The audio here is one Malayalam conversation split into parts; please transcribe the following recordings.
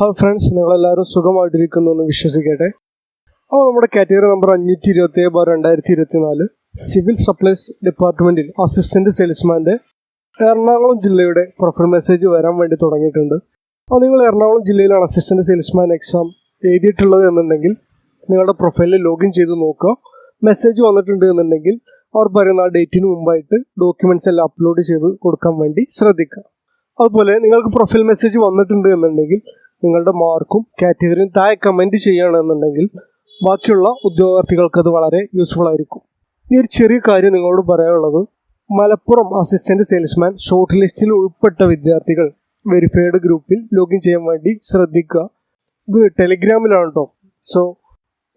ഹായ് ഫ്രണ്ട്സ് നിങ്ങളെല്ലാവരും സുഖമായിട്ടിരിക്കുന്നു എന്ന് വിശ്വസിക്കട്ടെ. അപ്പോൾ നമ്മുടെ കാറ്റഗറി നമ്പർ അഞ്ഞൂറ്റി ഇരുപത്തി ഏഴ് ബാർ രണ്ടായിരത്തി ഇരുപത്തി നാല് സിവിൽ സപ്ലൈസ് ഡിപ്പാർട്ട്മെന്റിൽ അസിസ്റ്റന്റ് സെയിൽസ്മാന്റെ എറണാകുളം ജില്ലയുടെ പ്രൊഫൈൽ മെസ്സേജ് വരാൻ വേണ്ടി തുടങ്ങിയിട്ടുണ്ട്. അപ്പോൾ നിങ്ങൾ എറണാകുളം ജില്ലയിലാണ് അസിസ്റ്റന്റ് സെയിൽസ്മാൻ എക്സാം എഴുതിയിട്ടുള്ളത് എന്നുണ്ടെങ്കിൽ നിങ്ങളുടെ പ്രൊഫൈലിൽ ലോഗിൻ ചെയ്ത് നോക്കുക. മെസ്സേജ് വന്നിട്ടുണ്ട് എന്നുണ്ടെങ്കിൽ അവർ പറയുന്ന ആ ഡേറ്റിന് മുമ്പായിട്ട് ഡോക്യുമെന്റ്സ് എല്ലാം അപ്ലോഡ് ചെയ്ത് കൊടുക്കാൻ വേണ്ടി ശ്രദ്ധിക്കുക. അതുപോലെ നിങ്ങൾക്ക് പ്രൊഫൈൽ മെസ്സേജ് വന്നിട്ടുണ്ട് എന്നുണ്ടെങ്കിൽ നിങ്ങളുടെ മാർക്കും കാറ്റഗറിയും താഴെ കമന്റ് ചെയ്യുകയാണെന്നുണ്ടെങ്കിൽ ബാക്കിയുള്ള ഉദ്യോഗാർത്ഥികൾക്ക് അത് വളരെ യൂസ്ഫുൾ ആയിരിക്കും. ഈ ഒരു ചെറിയ കാര്യം നിങ്ങളോട് പറയാനുള്ളത് മലപ്പുറം അസിസ്റ്റന്റ് സെയിൽസ്മാൻ ഷോർട്ട് ലിസ്റ്റിൽ ഉൾപ്പെട്ട വിദ്യാർത്ഥികൾ വെരിഫൈഡ് ഗ്രൂപ്പിൽ ലോഗിൻ ചെയ്യാൻ വേണ്ടി ശ്രദ്ധിക്കുക. ഇത് ടെലിഗ്രാമിലാണ് കേട്ടോ സോ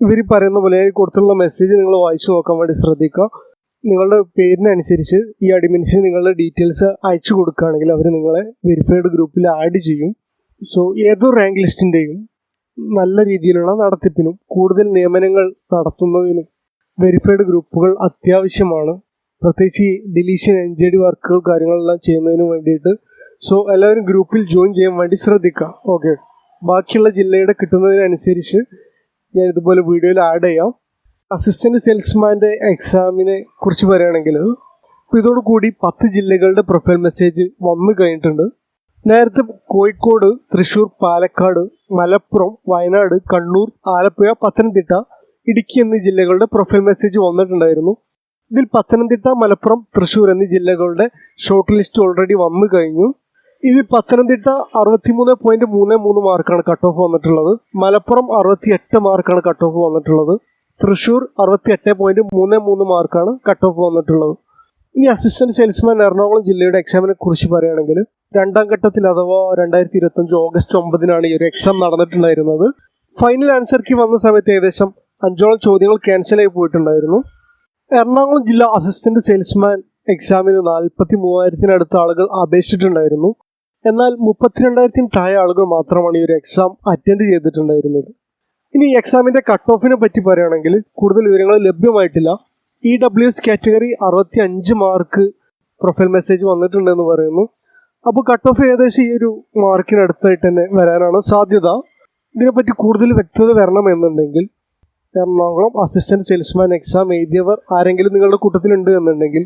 ഇവർ പറയുന്ന പോലെ കൊടുത്തുള്ള മെസ്സേജ് നിങ്ങൾ വായിച്ചു നോക്കാൻ വേണ്ടി ശ്രദ്ധിക്കുക. നിങ്ങളുടെ പേരിനനുസരിച്ച് ഈ അഡ്മിൻസിന് നിങ്ങളുടെ ഡീറ്റെയിൽസ് അയച്ചു കൊടുക്കുകയാണെങ്കിൽ അവർ നിങ്ങളെ വെരിഫൈഡ് ഗ്രൂപ്പിൽ ആഡ് ചെയ്യും. സോ ഏതൊരു റാങ്ക് ലിസ്റ്റിന്റെയും നല്ല രീതിയിലുള്ള നടത്തിപ്പിനും കൂടുതൽ നിയമനങ്ങൾ നടത്തുന്നതിനും വെരിഫൈഡ് ഗ്രൂപ്പുകൾ അത്യാവശ്യമാണ്. പ്രത്യേകിച്ച് ഈ ഡിലീഷൻ എൻ ജെ ഡി വർക്കുകൾ കാര്യങ്ങളെല്ലാം ചെയ്യുന്നതിന് വേണ്ടിയിട്ട്. സോ എല്ലാവരും ഗ്രൂപ്പിൽ ജോയിൻ ചെയ്യാൻ വേണ്ടി ശ്രദ്ധിക്കുക. ഓക്കെ ബാക്കിയുള്ള ജില്ലയുടെ കിട്ടുന്നതിനനുസരിച്ച് ഞാൻ ഇതുപോലെ വീഡിയോയിൽ ആഡ് ചെയ്യാം. അസിസ്റ്റന്റ് സെയിൽസ്മാന്റെ എക്സാമിനെ കുറിച്ച് പറയുകയാണെങ്കിൽ ഇപ്പോൾ ഇതോടുകൂടി പത്ത് ജില്ലകളുടെ പ്രൊഫൈൽ മെസ്സേജ് വന്നു കഴിഞ്ഞിട്ടുണ്ട്. നേരത്തെ കോഴിക്കോട് തൃശൂർ പാലക്കാട് മലപ്പുറം വയനാട് കണ്ണൂർ ആലപ്പുഴ പത്തനംതിട്ട ഇടുക്കി എന്നീ ജില്ലകളുടെ പ്രൊഫൈൽ മെസ്സേജ് വന്നിട്ടുണ്ടായിരുന്നു. ഇതിൽ പത്തനംതിട്ട മലപ്പുറം തൃശൂർ എന്നീ ജില്ലകളുടെ ഷോർട്ട് ലിസ്റ്റ് ഓൾറെഡി വന്നു കഴിഞ്ഞു. ഇതിൽ പത്തനംതിട്ട അറുപത്തിമൂന്ന് പോയിന്റ് മൂന്ന് മൂന്ന് മാർക്കാണ് കട്ട് ഓഫ് വന്നിട്ടുള്ളത്. മലപ്പുറം അറുപത്തി എട്ട് മാർക്കാണ് കട്ട് ഓഫ് വന്നിട്ടുള്ളത്. തൃശൂർ അറുപത്തി എട്ട് പോയിന്റ് മൂന്ന് മൂന്ന് മാർക്കാണ് കട്ട് ഓഫ് വന്നിട്ടുള്ളത്. ഇനി അസിസ്റ്റന്റ് സെയിൽസ്മാൻ എറണാകുളം ജില്ലയുടെ എക്സാമിനെ കുറിച്ച് പറയുകയാണെങ്കിൽ രണ്ടാം ഘട്ടത്തിൽ അഥവാ രണ്ടായിരത്തി ഇരുപത്തഞ്ച് ഓഗസ്റ്റ് ഒമ്പതിനാണ് ഈ ഒരു എക്സാം നടന്നിട്ടുണ്ടായിരുന്നത്. ഫൈനൽ ആൻസർക്ക് വന്ന സമയത്ത് ഏകദേശം അഞ്ചോളം ചോദ്യങ്ങൾ ക്യാൻസൽ ആയി പോയിട്ടുണ്ടായിരുന്നു. എറണാകുളം ജില്ലാ അസിസ്റ്റന്റ് സെയിൽസ്മാൻ എക്സാമിന് നാൽപ്പത്തി മൂവായിരത്തിനടുത്ത ആളുകൾ അപേക്ഷിച്ചിട്ടുണ്ടായിരുന്നു. എന്നാൽ മുപ്പത്തിരണ്ടായിരത്തിന് താഴെ ആളുകൾ മാത്രമാണ് ഈ ഒരു എക്സാം അറ്റൻഡ് ചെയ്തിട്ടുണ്ടായിരുന്നത്. ഇനി എക്സാമിന്റെ കട്ട് ഓഫിനെ പറ്റി പറയുകയാണെങ്കിൽ കൂടുതൽ വിവരങ്ങൾ ലഭ്യമായിട്ടില്ല. ഇ ഡബ്ല്യു എസ് കാറ്റഗറി അറുപത്തി അഞ്ച് മാർക്ക് പ്രൊഫൈൽ മെസ്സേജ് വന്നിട്ടുണ്ടെന്ന് പറയുന്നു. അപ്പോൾ കട്ട് ഓഫ് ഏകദേശം ഈ ഒരു മാർക്കിനടുത്തായിട്ട് തന്നെ വരാനാണ് സാധ്യത. ഇതിനെപ്പറ്റി കൂടുതൽ വ്യക്തത വരണമെന്നുണ്ടെങ്കിൽ എറണാകുളം അസിസ്റ്റന്റ് സെയിൽസ്മാൻ എക്സാം എഴുതിയവർ ആരെങ്കിലും നിങ്ങളുടെ കൂട്ടത്തിലുണ്ട് എന്നുണ്ടെങ്കിൽ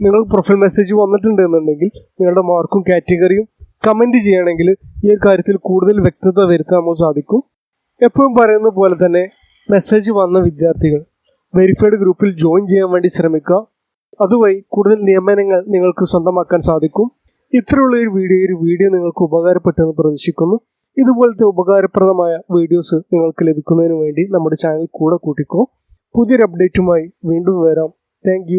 നിങ്ങൾ പ്രൊഫൈൽ മെസ്സേജ് വന്നിട്ടുണ്ട് എന്നുണ്ടെങ്കിൽ നിങ്ങളുടെ മാർക്കും കാറ്റഗറിയും കമന്റ് ചെയ്യണമെങ്കിൽ ഈ ഒരു കാര്യത്തിൽ കൂടുതൽ വ്യക്തത വരുത്താൻ നമുക്ക് സാധിക്കും. എപ്പോഴും പറയുന്ന പോലെ തന്നെ മെസ്സേജ് വന്ന വിദ്യാർത്ഥികൾ വെരിഫൈഡ് ഗ്രൂപ്പിൽ ജോയിൻ ചെയ്യാൻ വേണ്ടി ശ്രമിക്കുക. അതുവഴി കൂടുതൽ നിയമനങ്ങൾ നിങ്ങൾക്ക് സ്വന്തമാക്കാൻ സാധിക്കും. ഇത്രയുള്ള ഒരു വീഡിയോ ഒരു വീഡിയോ നിങ്ങൾക്ക് ഉപകാരപ്പെട്ടെന്ന് പ്രതീക്ഷിക്കുന്നു. ഇതുപോലത്തെ ഉപകാരപ്രദമായ വീഡിയോസ് നിങ്ങൾക്ക് ലഭിക്കുന്നതിന് വേണ്ടി നമ്മുടെ ചാനൽ കൂടെ കൂട്ടിക്കോ. പുതിയൊരു അപ്ഡേറ്റുമായി വീണ്ടും വരാം. താങ്ക്